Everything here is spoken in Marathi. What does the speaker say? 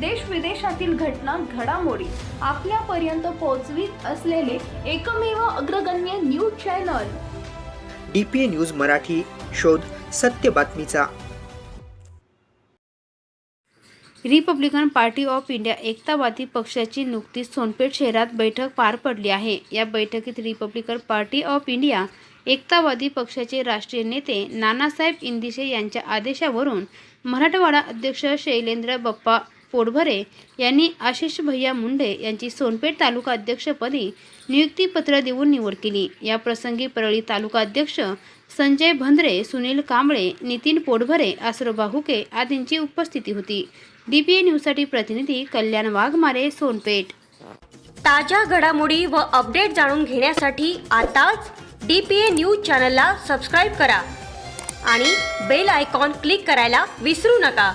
देश विदेशातील घटना घडामोडी आपल्यापर्यंत पोहोचवीत असलेले एकमेव अग्रगण्य news channel. D P A news Marathi शोध सत्य बातमीचा. रिपब्लिकन पार्टी ऑफ इंडिया एकतावादी पक्षाची नुकतीच सोनपेठ शहरात बैठक पार पडली आहे. या बैठकीत रिपब्लिकन पार्टी ऑफ इंडिया एकतावादी पक्षाचे राष्ट्रीय नेते नानासाहेब इंदिशे यांच्या आदेशावरून मराठवाडा अध्यक्ष शैलेंद्र बप्पा पोटभरे यांनी आशिष भैया मुंडे यांची सोनपेठ तालुका अध्यक्षपदी नियुक्तीपत्र देऊन निवड केली. या प्रसंगी परळी तालुका अध्यक्ष संजय भंद्रे सुनील कांबळे नितीन पोटभरे आसरोबा हुके आदींची उपस्थिती होती. डीपीए न्यूजसाठी प्रतिनिधी कल्याण वाघमारे सोनपेठ. ताज्या घडामोडी व अपडेट जाणून घेण्यासाठी आताच डी पी ए न्यूज चॅनलला सबस्क्राईब करा आणि बेल आयकॉन क्लिक करायला विसरू नका.